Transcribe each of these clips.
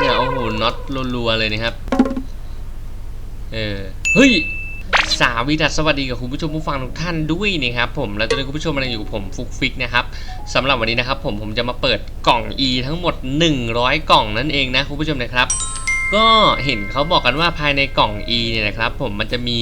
เนี่ยโอ้โหน็อตรัวๆเลยนะครับ เออ เฮ้ยสาวิดัสสวัสดีกับคุณผู้ชมผู้ฟังทุกท่านด้วยนะครับผมแล้วตอนนี้คุณผู้ชมกำลังอยู่กับผมฟุกฟิกนะครับสำหรับวันนี้นะครับผมผมจะมาเปิดกล่อง E ทั้งหมด 100 กล่องนั่นเองนะคุณผู้ชมนะครับ ก็เห็นเขาบอกกันว่าภายในกล่อง E เนี่ยนะครับผมมันจะมี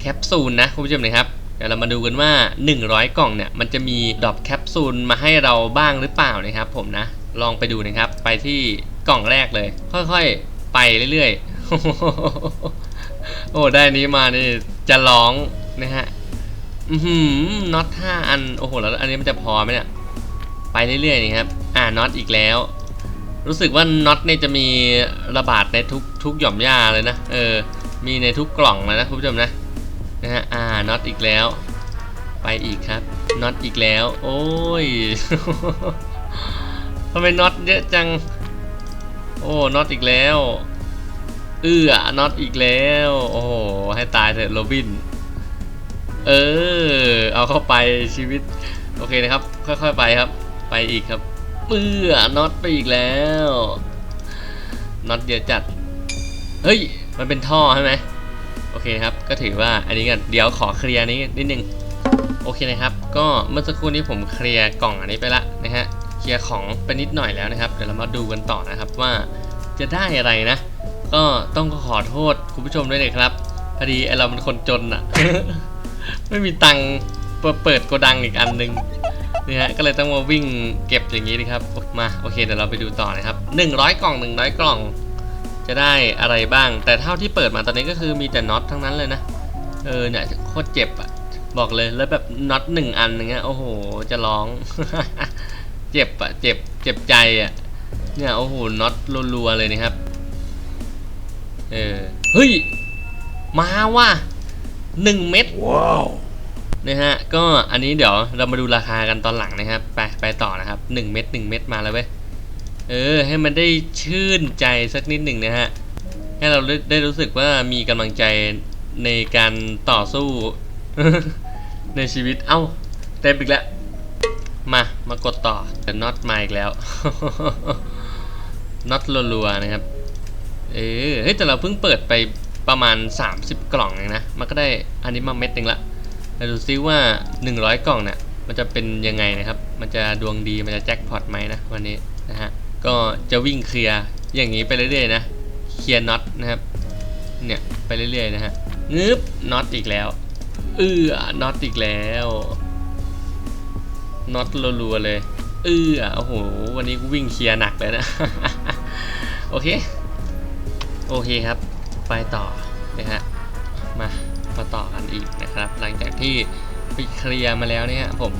แคปซูลนะคุณผู้ชมนะครับเดี๋ยวเรามาดูกันว่า 100 กล่องเนี่ยมันจะมีดรอปแคปซูลมาให้เราบ้างหรือเปล่านะครับผมนะลองไปดูนะครับไปที่ กล่องแรกเลย ค่อยๆ ไปเรื่อยๆ โอ้ได้นี้มานี่จะร้องนะฮะอือหือน็อตห้าอัน โอ้โห แล้วอันนี้มันจะพอไหมเนี่ย ไปเรื่อยๆนี่ครับ อ่าน็อตอีกแล้ว รู้สึกว่าน็อตเนี่ยจะมีระบาดในทุกทุกหย่อมหญ้าเลยนะ เออ มีในทุกกล่องเลยนะคุณผู้ชมนะ นะฮะ อ่าน็อตอีกแล้ว ไปอีกครับน็อตอีกแล้ว โอ้ยทำไมน็อตเยอะจัง โอ้น็อตอีกแล้ว เอื้อน็อตอีกแล้ว โอ้โห ให้ตายเถอะโรบิน เออ เอาเข้าไปชีวิต โอเคนะครับ ค่อยๆไปครับ ไปอีกครับ เอื้อน็อตไปอีกแล้วน็อตเยอะจัด เฮ้ย มันเป็นท่อใช่ไหมโอเคครับ ก็ถือว่าอันนี้กันเดี๋ยวขอเคลียร์นี้นิดนึง โอเคนะครับ ก็เมื่อสักครู่นี้ผมเคลียร์กล่องอันนี้ไปละนะฮะ เคลียร์ของไปนิดหน่อยแล้วนะครับ เดี๋ยวเรามาดูกันต่อนะครับว่าจะได้อะไรนะ ก็ต้องขอโทษคุณผู้ชมด้วยเลยครับพอดีไอเราเป็นคนจนอะไม่มีตังค์เปิดเปิดโกดังอีกอันหนึงนี่ฮะก็เลยต้องมาวิ่งเก็บอย่างนี้นะครับมาโอเคเดี๋ยวเราไปดูต่อนะครับ 100 กล่อง 100 กล่อง จะได้อะไรบ้าง แต่เท่าที่เปิดมาตอนนี้ก็คือมีแต่น็อตทั้งนั้นเลยนะเออเนี่ยโคตรเจ็บอะบอกเลยแล้วแบบน็อตหนึ่งอันอย่างเงี้ยโอ้โหจะร้อง เจ็บอะเจ็บเจ็บใจอะเนี่ยโอ้โหน็อตรัวๆเลยนะครับเออเฮ้ยมาว่ะหนึ่งเม็ดว้าวนะฮะก็อันนี้เดี๋ยวเรามาดูราคากันตอนหลังนะครับไปไปต่อนะครับหนึ่งเม็ดหนึ่งเม็ดมาแล้วเว้ยเออให้มันได้ชื่นใจสักนิดหนึ่งนะฮะให้เราได้ได้รู้สึกว่ามีกำลังใจในการต่อสู้ในชีวิตเอ้าเต็มอีกแล้ว มา มากดต่อแต่น็อตมาอีกแล้วน็อตรัวๆนะครับ เออเฮ้ยแต่เราเพิ่งเปิดไปประมาณ 30 กล่องเองนะ มันก็ได้อันนี้มาเม็ดหนึ่งละเราดูซิว่า 100 กล่องเนี่ยมันจะเป็นยังไงนะครับ มันจะดวงดีมันจะแจ็คพอตไหมนะวันนี้นะฮะ ก็จะวิ่งเคลียร์อย่างนี้ไปเรื่อยๆนะเคลียร์น็อตนะครับ เนี่ยไปเรื่อยๆนะฮะงึบน็อตอีกแล้วเออน็อตอีกแล้ว น็อตรัวๆเลยเอื้อโอ้โห วันนี้กูวิ่งเคลียร์หนักเลยนะ โอเค โอเคครับ ไปต่อนะฮะ มา มาต่อกันอีกนะครับ หลังจากที่ไปเคลียร์มาแล้วเนี่ยผม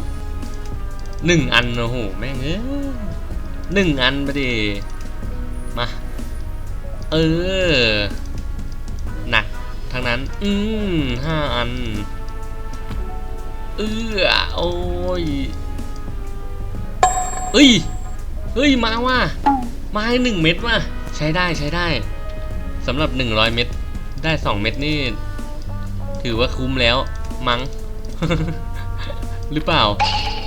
หนึ่งอันโอ้โห แม่งเอ้ยหนึ่งอันไปดิ มา เออ หนักทั้งนั้น อืมห้าอัน เออโอ้ย เอ้ยเฮ้ยมาว่ะมาให้หนึ่งเม็ดว่ะใช้ได้ใช้ได้สำหรับ 100 เม็ดได้ 2 เม็ดนี่ ถือว่าคุ้มแล้วมั้งหรือเปล่า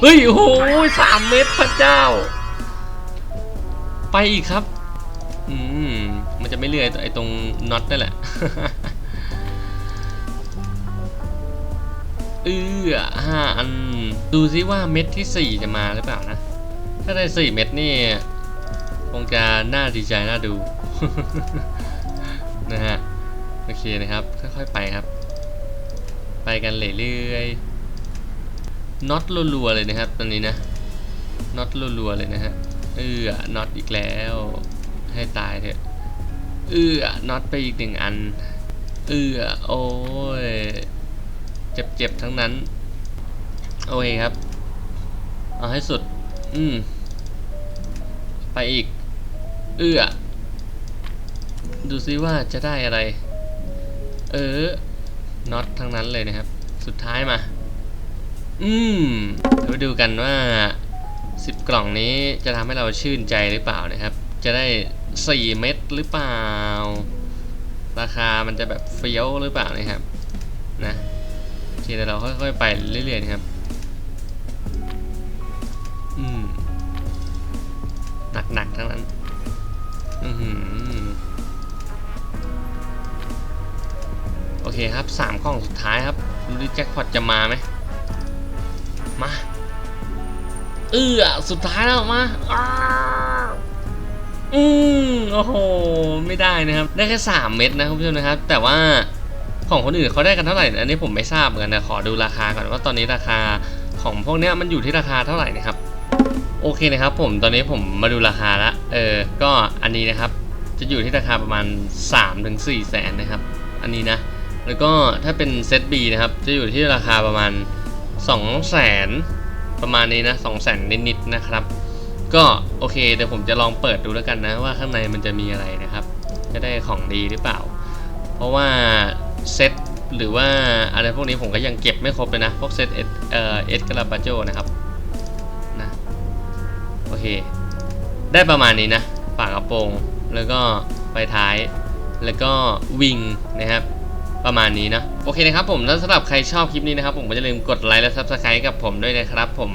เฮ้ยโอ้โหสามเม็ดพระเจ้า ไปอีกครับ อืม มันจะไม่เลื่อยไอ้ตรงน็อตนั่นแหละเออห้าอัน ดูซิว่าเม็ดที่สี่จะมาหรือเปล่านะ ถ้าได้สี่เม็ดนี่คงจะน่าดีใจน่าดู นะฮะ โอเคนะครับ ค่อยๆไปครับ ไปกันเรื่อยๆน็อตรัวๆเลยนะครับ ตอนนี้นะน็อตรัวๆเลยนะฮะ เออน็อตอีกแล้ว ให้ตายเถอะ เออน็อตไปอีกหนึ่งอัน เออโอ้ย เจ็บๆทั้งนั้น โอเคครับ เอาให้สุด อืม ไปอีก เอื้อ ดูซิว่าจะได้อะไร เออน็อตทั้งนั้นเลยนะครับ สุดท้ายมา อืมเดี๋ยวไปดูกันว่า 10 กล่องนี้จะทำให้เราชื่นใจหรือเปล่านะครับ จะได้ 4 เม็ดหรือเปล่า ราคามันจะแบบเฟี้ยวหรือเปล่านะครับ นะโอเคเดี๋ยวเราค่อยๆไปเรื่อยๆนะครับ หนักๆทั้งนั้น อืโอเคครับสามกล้องสุดท้ายครับดูดิแจ็คพอตจะมาไหมมาเอือสุดท้ายแล้วมาอือโอ้โห ไม่ได้นะครับ ได้แค่สามเม็ดนะคุณผู้ชมนะครับ แต่ว่าของคนอื่นเขาได้กันเท่าไหร่ อันนี้ผมไม่ทราบเหมือนกันนะ ขอดูราคาก่อนว่าตอนนี้ราคาของพวกนี้มันอยู่ที่ราคาเท่าไหร่นะครับ โอเคนะครับผมตอนนี้ผมมาดูราคาละเออก็อันนี้นะครับจะอยู่ที่ราคาประมาณ 3-4แสนนะครับ อันนี้นะ แล้วก็ถ้าเป็นเซต B นะครับ จะอยู่ที่ราคาประมาณ 2 แสนประมาณนี้นะ2แสนนิดๆนะครับ ก็โอเคเดี๋ยวผมจะลองเปิดดูแล้วกันนะว่าข้างในมันจะมีอะไรนะครับ จะได้ของดีหรือเปล่า เพราะว่าเซตหรือว่าอะไรพวกนี้ผมก็ยังเก็บไม่ครบเลยนะ พวกเซตเอสเอ่อเอสกราบาโจนะครับ ได้ประมาณนี้นะฝากระโปรงแล้วก็ไฟท้าย แล้วก็วิงนะครับประมาณนี้นะโอเคนะครับผมแล้วสำหรับใครชอบคลิปนี้นะครับ ผมก็อย่าลืมกดไลค์และ Subscribe กับผมด้วยนะครับผม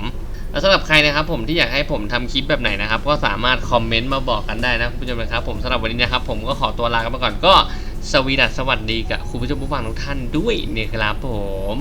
แล้วสำหรับใครนะครับผมที่อยากให้ผมทำคลิปแบบไหนนะครับ ก็สามารถคอมเมนต์มาบอกกันได้นะคุณผู้ชมนะครับผมสำหรับวันนี้นะครับ ผมก็ขอตัวลากันไปก่อนก็สวีดัสสวัสดีกับคุณผู้ชมผู้ฟังทุกท่านด้วยเนี่ยครับผม